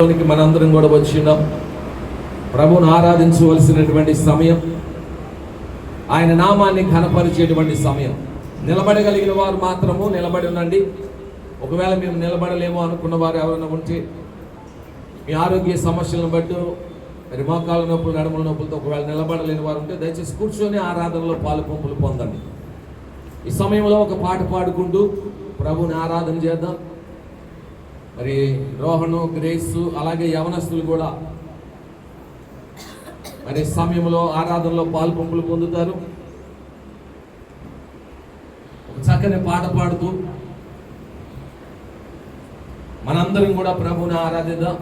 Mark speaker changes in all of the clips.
Speaker 1: లోనికి మనందరం కూడా వచ్చి ప్రభును ఆరాధించవలసినటువంటి సమయం ఆయన నామాన్ని ఘనపరిచేటువంటి సమయం. నిలబడగలిగిన వారు మాత్రము నిలబడి ఉండండి. ఒకవేళ మేము నిలబడలేము అనుకున్న వారు ఎవరైనా ఉంటే మీ ఆరోగ్య సమస్యలను బట్టి మరి మోకాళ్ళ నొప్పులు నడుముల నొప్పులతో ఒకవేళ నిలబడలేని వారు ఉంటే దయచేసి కూర్చొని ఆరాధనలో పాలు పంపులు పొందండి. ఈ సమయంలో ఒక పాట పాడుకుంటూ ప్రభుని ఆరాధన చేద్దాం. మరి రోహను గ్రేసు అలాగే యవనస్తులు కూడా మరి సమయంలో ఆరాధనలో పాల్పంపులు పొందుతారు. చక్కని పాట పాడుతూ మనందరం కూడా ప్రభుని ఆరాధిద్దాం.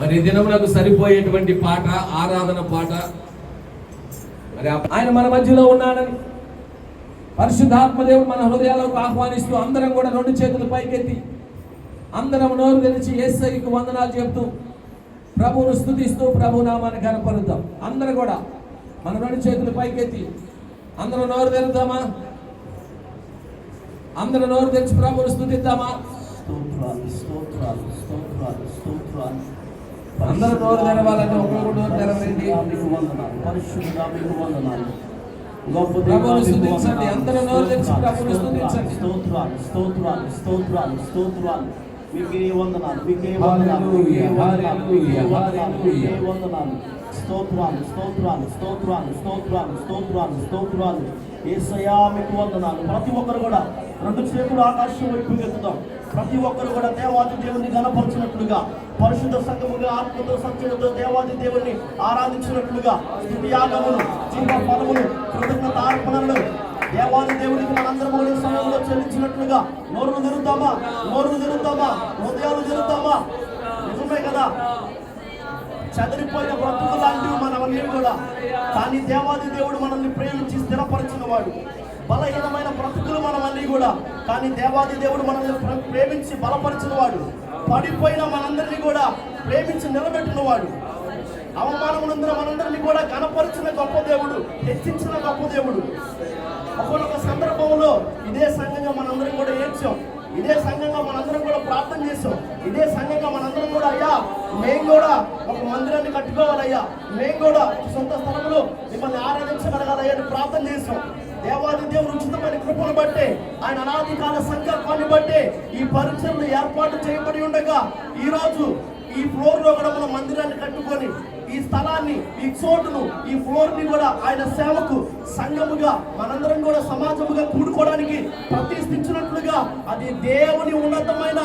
Speaker 1: మరి ఈ దినమునకు సరిపోయేటువంటి పాట ఆరాధన పాట. మరి ఆయన మన మధ్యలో ఉన్నాడని పరిశుద్ధాత్మ దేవుడు మన హృదయాలకు ఆహ్వానిస్తూ అందరం కూడా రెండు చేతులు పైకెత్తి అందరం నోరు తెరిచి ఏసైకి వందనాలు చెప్తూ ప్రభువును స్థుతిస్తూ ప్రభు నామాన్ని కనపరుద్దాం అందరూ కూడా మన రెండు చేతులు పైకెత్తి అందరూ నోరు తెరుద్దామా? అందరూ నోరు తెరిచి ప్రభువును స్థుతిద్దామా? అందరూ నోరు తెరవాలంటే ఒకరు నోరు తెరవండి
Speaker 2: పరిశుద్ధుడా మీకు వందనాలు. గొప్ప దేవుడా, మీకు
Speaker 1: స్తుతించండి.
Speaker 2: వందనాలు.
Speaker 1: అందరూ నోరు తెరిచి
Speaker 2: స్తోత్రాలు,
Speaker 1: ప్రభువును స్తుతించండి.
Speaker 2: స్తోత్రాలు స్తోత్రాలు స్తోత్రాలు స్తోత్రాలు మీకే వందనాలు మీకే వందనాలు
Speaker 1: హల్లెలూయా,
Speaker 2: మీకే వందనాలు మీకే
Speaker 1: హల్లెలూయా,
Speaker 2: వందనాలు మీకే
Speaker 1: హల్లెలూయా.
Speaker 2: వందనాలు స్తోత్రాలు స్తోత్రాలు స్తోత్రాలు స్తోత్రాలు స్తోత్రాలు స్తోత్రాలు ఏసయ్యా మీకు వందనాలు ప్రతి ఒక్కరు కూడా రెండు చేతులు ఆకాశం వైపు ఎత్తుదాం ప్రతి ఒక్కరు కూడా దేవాది దేవుని గణపరిచినట్లుగా పరిశుద్ధ సంఘముగా ఆత్మతో సత్యతో దేవాది దేవుని ఆరాధించినట్లుగా స్థుతి యాగమును విధంగా నోరును తిరుగుతామా నోరును తిరుగుతామా హృదయాలు తిరుగుతామా నిజమే కదా? చదిరిపోయిన బ్రతుకు లాంటివి మనవన్నీ కూడా. కానీ దేవాది దేవుడు మనల్ని ప్రేమించి స్థిరపరిచిన వాడు బలహీనమైన బ్రతుకులు మనమన్నీ కూడా. కానీ దేవాది దేవుడు మనల్ని ప్రేమించి బలపరిచిన వాడు పడిపోయిన మనందరినీ కూడా ప్రేమించి నిలబెట్టిన వాడు అవమానమునందున మనందరినీ కూడా కనపరిచిన గొప్ప దేవుడు హెచ్చించిన గొప్ప దేవుడు. ఒకనొక సందర్భంలో ఇదే సంఘంగా మనందరం కూడా ఏడ్చాం. ఇదే సంఘంగా మనందరం కూడా ప్రార్థన చేసాం ఇదే సంఘంగా మనందరం కూడా అయ్యా మేము కూడా ఒక మందిరాన్ని కట్టుకోవాలయ్యా. మేము కూడా సొంత స్థలంలో మిమ్మల్ని ఆరాధించగలగాలయ్యా అని ప్రార్థన చేసాం దేవాది దేవుడు ఉచితమైన కృపను బట్టి ఆయన అనాది కాల సంకల్పాన్ని బట్టి ఈ పరీక్షలు ఏర్పాటు చేయబడి ఉండగా ఈ రోజు ఈ ఫ్లోర్లో కూడా మనం మందిరాన్ని కట్టుకొని ఈ స్థలాన్ని ఈ చోటును ఈ ఫ్లోర్ని కూడా ఆయన సేవకు సంఘముగా మనందరం కూడా సమాజముగా కూడుకోవడానికి ప్రతిష్ఠించినట్లుగా అది దేవుని ఉన్నతమైన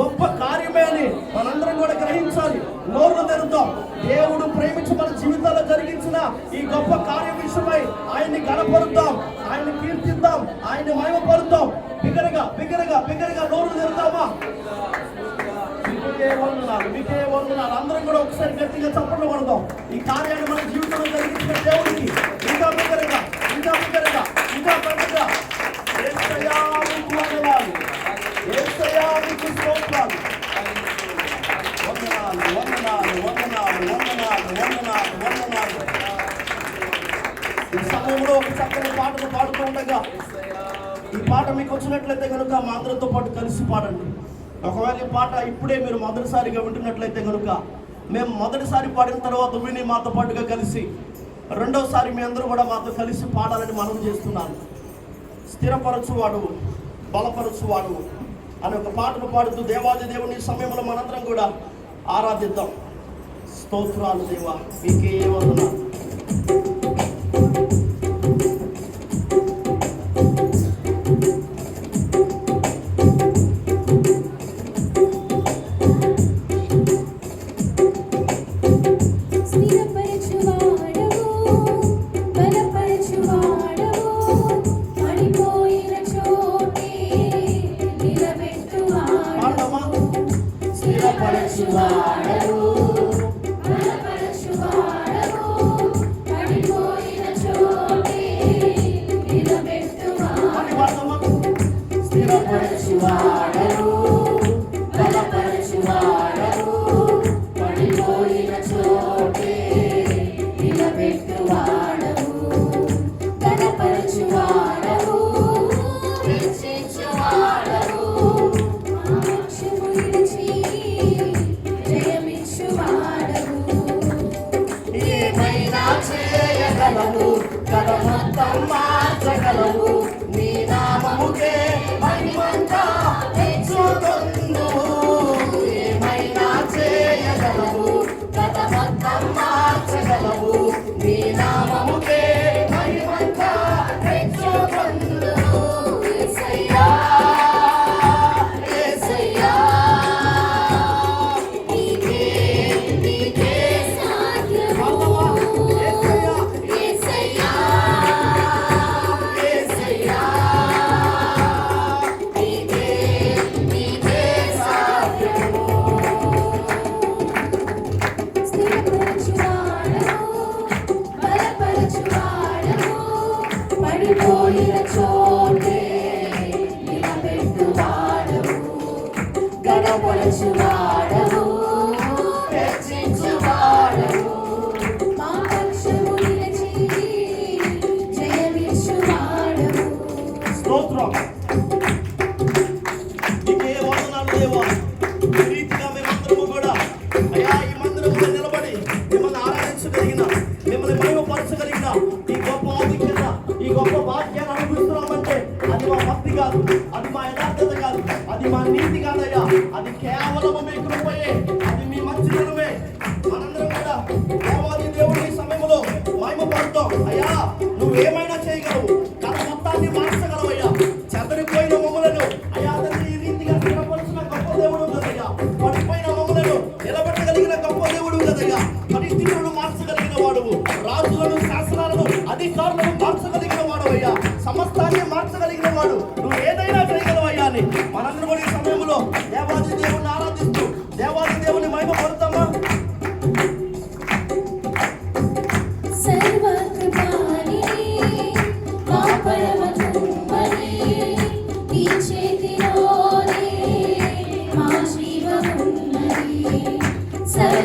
Speaker 2: గొప్ప కార్యమే అని మనందరం కూడా గ్రహించాలి. నోరు తెరుద్దాం. దేవుడు ప్రేమించి మన జీవితాల్లో జరిగించిన ఈ గొప్ప కార్యం విషయమై ఆయన్ని గణపరుద్దాం. ఆయన్ని కీర్తిద్దాం. ఆయన్ని మహిమపరుద్దాం. బిగరగా బిగరగా బిగరగా నోరు మీకే వందనాలు మీకే వందనాలు. అందరం కూడా ఒకసారి గట్టిగా చప్పట్లు పడదాం ఈ కార్యాన్ని మన జీవితంలో జరిగించిన దేవుడికి ఇంకా బిగ్గరగా ఇంకా బిగ్గరగా ఇంకా పెద్దగా యేసయ్యా మీకు వందనాలు. యేసయ్యా మీకు స్తోత్రాలు. వందనాలు వందనాలు వందనాలు వందనాలు వందనాలు వందనాలు. ఈ సమయంలో ఒక చక్కని పాటను పాడుతూ ఉండగా ఈ పాట మీకు వచ్చినట్లయితే కనుక మా అందరితో పాటు కలిసి పాడండి. ఒకవేళ ఈ పాట ఇప్పుడే మీరు మొదటిసారిగా వింటున్నట్లయితే కనుక మేము మొదటిసారి పాడిన తర్వాత విని మాతో పాటుగా కలిసి రెండవసారి మీ అందరూ కూడా మాతో కలిసి పాడాలని మనం చేస్తున్నాను. స్థిరపరచువాడు బలపరచువాడు అనే ఒక పాటను పాడుతూ దేవాది దేవుని సమయంలో మనందరం కూడా ఆరాధిద్దాం. స్తోత్రాలు దేవా మీకే వందనాలు.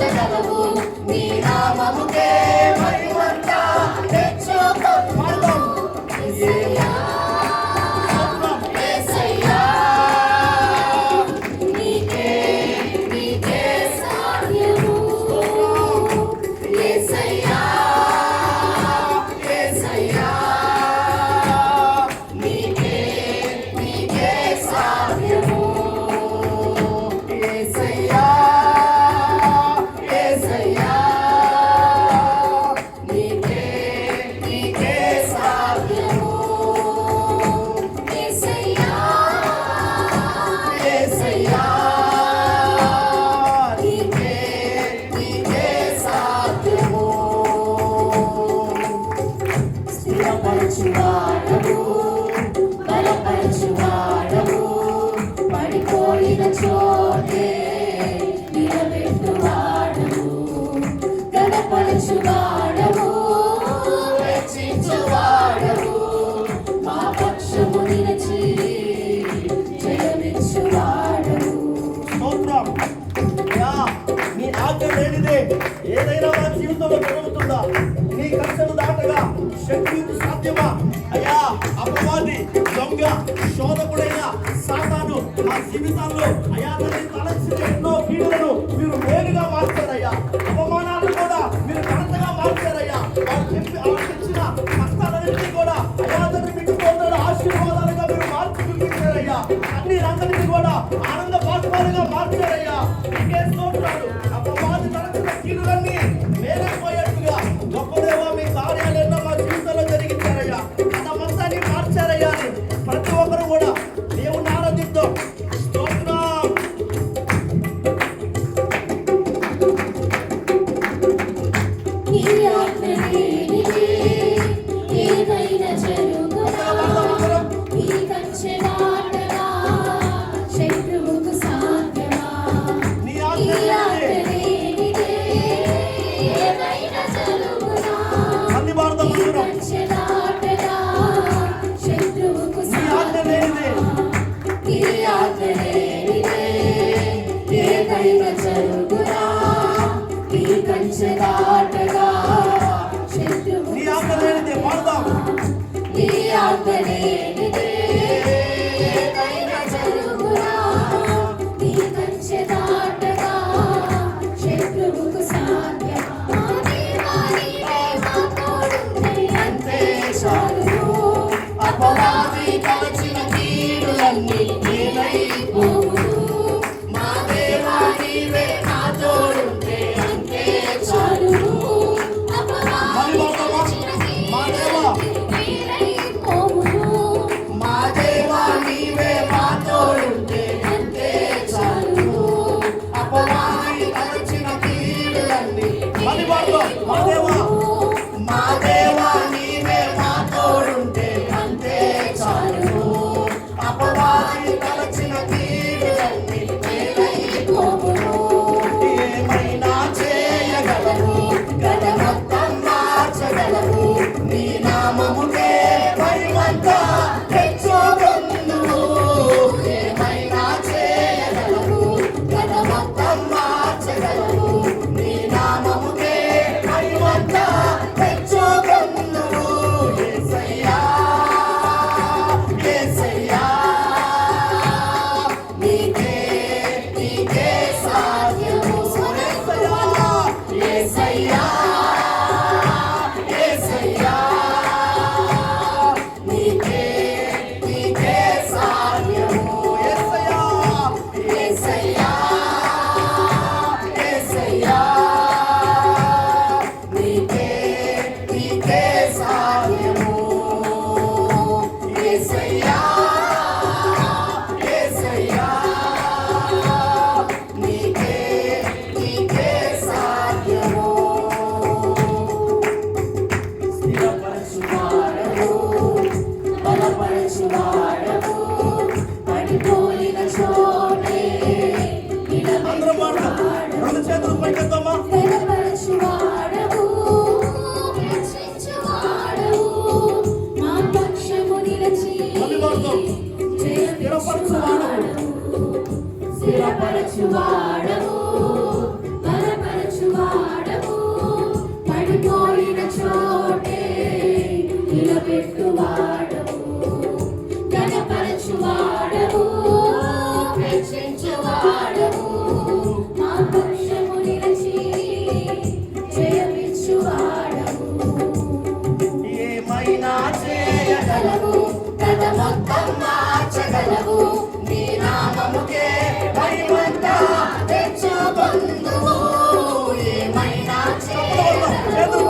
Speaker 3: మార్చగలవు నీ
Speaker 2: నామము జీవితంలో జరుగుతుందా నీ కక్షను దాటగా శక్తి సాధ్యమా? అయ్యా అపవాది దొంగ శోధకుడైన సాతాను మా జీవితాల్లో అయ్యా తల్లి తలచిన ఎన్నో కీడులను మీరు మేలుగా మార్చారయ్యా. అవమానాలు కూడా మీరు ఘనతగా మార్చారయ్యా. వారు చెప్పి ఆశించిన కూడా అయ్యా తండ్రి మీకు పొందిన ఆశీర్వాదాలుగా మీరు మార్చి చూపించారయ్యా. అన్ని రంగనికి కూడా ఆనంద పాఠాలుగా మార్చారయ్యా.
Speaker 3: மகனே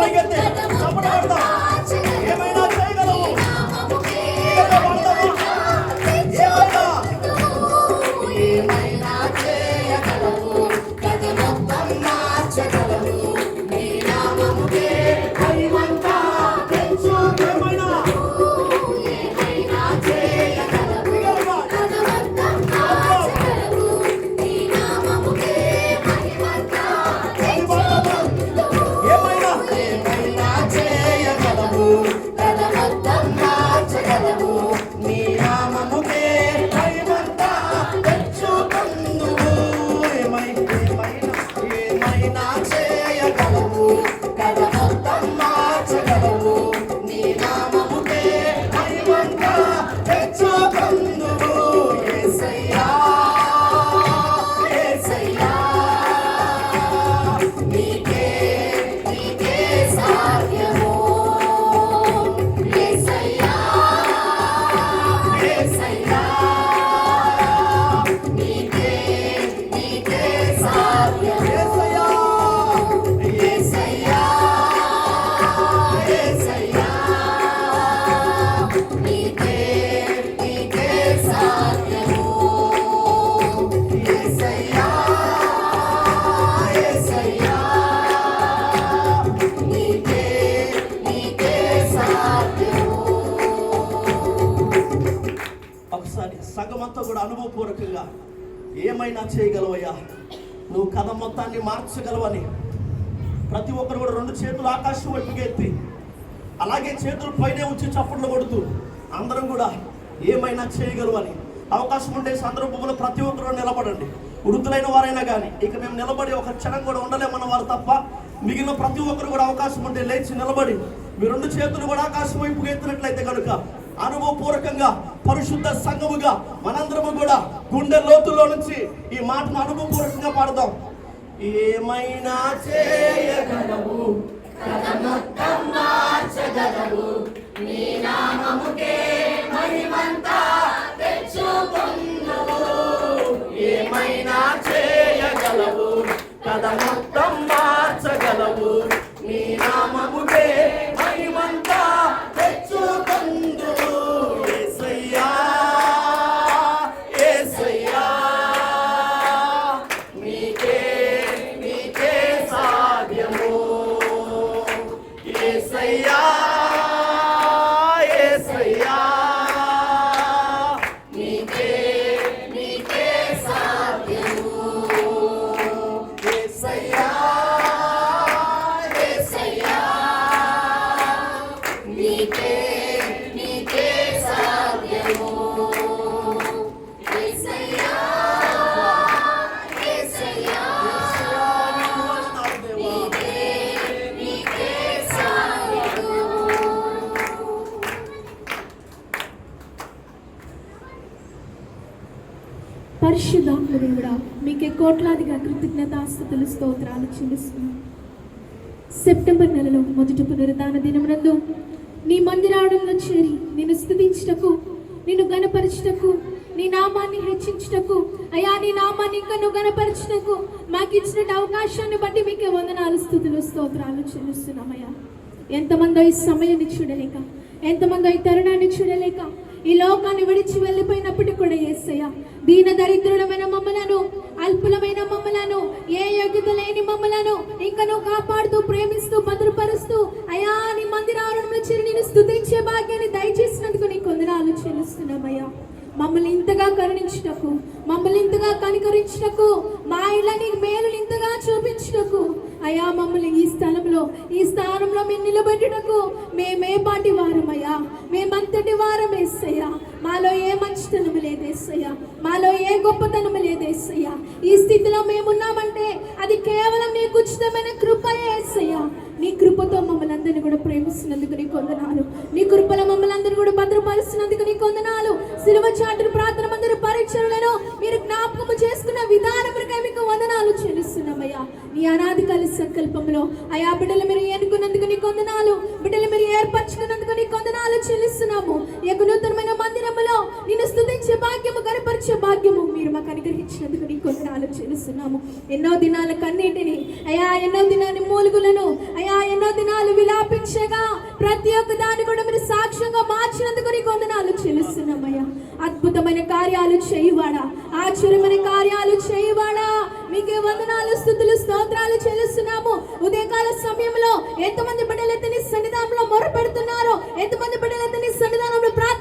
Speaker 2: చేతులు పైకెత్తి అనుభవపూర్వకంగా ఏమైనా చేయగలవయ్యా? నువ్వు కథ మొత్తాన్ని మార్చగలవని. ప్రతి ఒక్కరు కూడా రెండు చేతులు ఆకాశం వైపుకి ఎత్తి అలాగే చేతులు పైనే ఉంచి చప్పట్లు కొడుతూ అందరం కూడా ఏమైనా చేయగలవని. అవకాశం ఉండే సందర్భంలో ప్రతి ఒక్కరు నిలబడండి. వృద్ధులైన వారైనా కానీ ఇక మేము నిలబడి ఒక క్షణం కూడా ఉండలేమన్న వారు తప్ప మిగిలిన ప్రతి ఒక్కరు కూడా అవకాశం ఉంటే లేచి నిలబడి మీ రెండు చేతులు కూడా ఆకాశం వైపుకి ఎత్తినట్లయితే కనుక అనుభవపూర్వకంగా పరిశుద్ధ సంఘముగా మనందరము కూడా గుండె లోతుల్లో నుంచి ఈ మాటను అనుభవపూర్వకంగా పాడదాం. ఏమైనా చేయగలవు?
Speaker 3: మార్చగలవు. నీ నామముకే మహిమంతా తెచ్చుకొందువు.
Speaker 2: ఏమైనా చేయగలవు? కథ మొత్తం మార్చగలవు. నీ నామముకే
Speaker 4: ஐசையா దేవుడా మీకే కోట్లాదిగా కృతజ్ఞతాస్థుతులు స్తోత్రాలు చెల్లిస్తున్నాం. సెప్టెంబర్ నెలలో మొదటి పునరుదాన దినమునందు నీ మందిరాడంలో చేరి నేను స్థుతించుటకు నిన్ను గణపరచుటకు నీ నామాన్ని హెచ్చించుటకు అయా నీ నామాన్ని ఇంకా నువ్వు గణపరచుటకు మాకు ఇచ్చిన అవకాశాన్ని బట్టి మీకే వందనాలు స్థుతులు స్తోత్రాలు చెల్లిస్తున్నామయ్యా ఎంతమందో ఈ సమయాన్ని చూడలేక ఎంతమందో ఈ తరుణాన్ని చూడలేక ఈ లోకాన్ని విడిచి వెళ్ళిపోయినప్పటికీ కూడా ఏసయ్య దీన దరిద్రులమైన మమ్మలను అల్పులమైన మమ్మలను ఏ యోగ్యత లేని మమ్మలను ఇంకా నువ్వు కాపాడుతూ ప్రేమిస్తూ భద్రపరుస్తూ అయా నీ మందిరాలను చిరు నేను స్థుతించే భాగ్యాన్ని దయచేసినందుకు నీకు వందనాలు చెల్లిస్తున్నామయ్యా. మమ్మల్ని ఇంతగా కరుణించినకు మమ్మల్ని ఇంతగా కనికరించుటకు మా ఇళ్ళని మేలు ఇంతగా చూపించినకు అయా మమ్మల్ని ఈ స్థలంలో ఈ స్థానంలో మేము నిలబెట్టుటకు మేమే పాటి వారమయ్యా మేమంతటి వారమేసయ్యా. మాలో ఏ మంచితనం లేదేసయ్యా మాలో ఏ గొప్పతనం లేదేసయ్యా ఈ స్థితిలో మేమున్నామంటే అది కేవలం నీకు ఉచితమైన కృప ఏసయ్యా. నీ కృపతో మమ్మల్ని అందరినీ కూడా ప్రేమిస్తున్నందుకు నీ కొందనాలు నీ కృపలో మమ్మల్ని అందరినీ కూడా భద్రపరుస్తున్నందుకు నీ కొందనాలు సిలువ చాటును ప్రార్థన మందిర పరీక్షలను మీరు జ్ఞాపకము చేసుకున్న విధానములకై మీకు వందనాలు చెల్లిస్తున్నామయ్యా. నీ అనాది కాల సంకల్పంలో అయా బిడ్డలు మీరు ఎన్నుకున్నందుకు నీ కొందనాలు బిడ్డలు మీరు ఏర్పరచుకున్నందుకు నీ కొందనాలు చెల్లిస్తున్నాము. ఈ నూతనమైన మంది నిన్ను స్థుతించే భాగ్యము కనపరిచే భాగ్యము మీరు మాకు అనుగ్రహించినందుకు నీ కొందనాలు ఆలోచిస్తున్నాము ఎన్నో దినాల కన్నీటిని అయా ఎన్నో దినాన్ని మూలుగులను అయా ఎన్నో దినాలు విలాపించగా ప్రతి ఒక్క దాన్ని కూడా మీరు సాక్ష్యంగా మార్చినందుకు నీ కొందనాలు చెల్లిస్తున్నామయ్యా అద్భుతమైన కార్యాలు చేయువాడా? ఆశ్చర్యమైన కార్యాలు చేయువాడా? మీకే వందనాలు స్థుతులు స్తోత్రాలు చెల్లిస్తున్నాము. ఉదయకాల సమయంలో ఎంతమంది బిడ్డలైతే నీ సన్నిధానంలో మొరపెడుతున్నారో ఎంతమంది బిడ్డలైతే నీ సన్నిధానంలో ప్రార్థన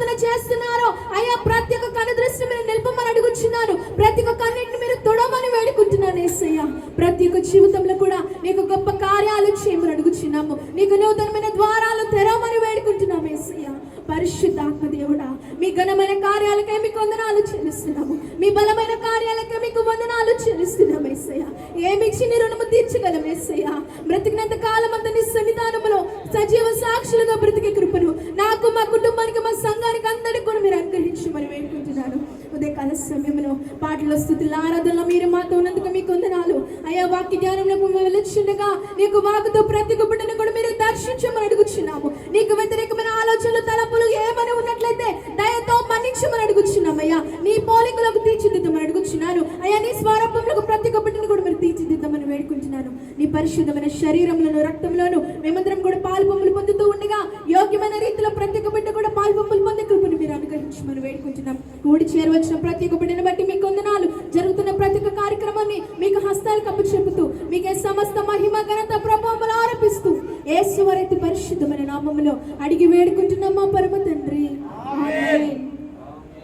Speaker 4: ప్రతి ఒక్క అన్నింటిని మీరు తొడమని వేడుకుంటున్నాను ఏసయ్య. ప్రతి ఒక్క జీవితంలో కూడా నీకు గొప్ప కార్యాలు చేయమని అడుగుచున్నాము. నీకు నూతనమైన ద్వారా తెరవమని వేడుకుంటున్నాము ఏసయ్య పరిశుద్ధాత్మ దేవుడా మీ ఘనమైన కార్యాలకే మీకు వందనాలు చెల్లిస్తున్నాము మీ బలమైన కార్యాలకే మీకు వందనాలు చెల్లిస్తున్నాం ఏసయ్య ఏమిచ్చి నీ రుణము తీర్చగలం ఏసయ్య బ్రతికినంత కాలం అంతా నీ సన్నిధానములో సజీవ సాక్షులుగా బ్రతికే కృపను నాకు మా కుటుంబానికి మా సంఘానికి అందరికీ కూడా మీరు అనుగ్రహించమని వేడుకుంటున్నాను ఉదయకాల సమయంలో పాటల స్థుతుల ఆరాధనలో మీరు మాతో ఉన్నందుకు మీకు వందనాలు అయ్యా వాక్య ధ్యానంలో మేము నీకు వాకుతో ప్రతి గుబ్బటను కూడా మీరు దర్శించమని అడుగుచున్నాము. నీకు వ్యతిరేకమైన ఆలోచనలు తలపులు ఏమని ఉన్నట్లయితే దయతో మన్నించమని అడుగుచున్నామయ్యా. నీ పోలికలకు తీర్చిదిద్దమని అడుగుచున్నాను అయ్యా నీ స్వరూపంలో ప్రతి గుబ్బటిని కూడా మీరు తీర్చిదిద్దామని వేడుకుంటున్నాను. నీ పరిశుద్ధమైన శరీరంలోను రక్తంలోను మేమందరం కూడా పాల్పొమ్ములు పొందుతూ ఉండగా యోగ్యమైన రీతిలో ప్రతి ఒక్క బిడ్డ కూడా పాల్పొమ్ములు పొందే కృపను మీరు అనుగ్రహించమని వేడుకుంటున్నాం. కూడి చేరవచ్చిన ప్రతి ఒక్క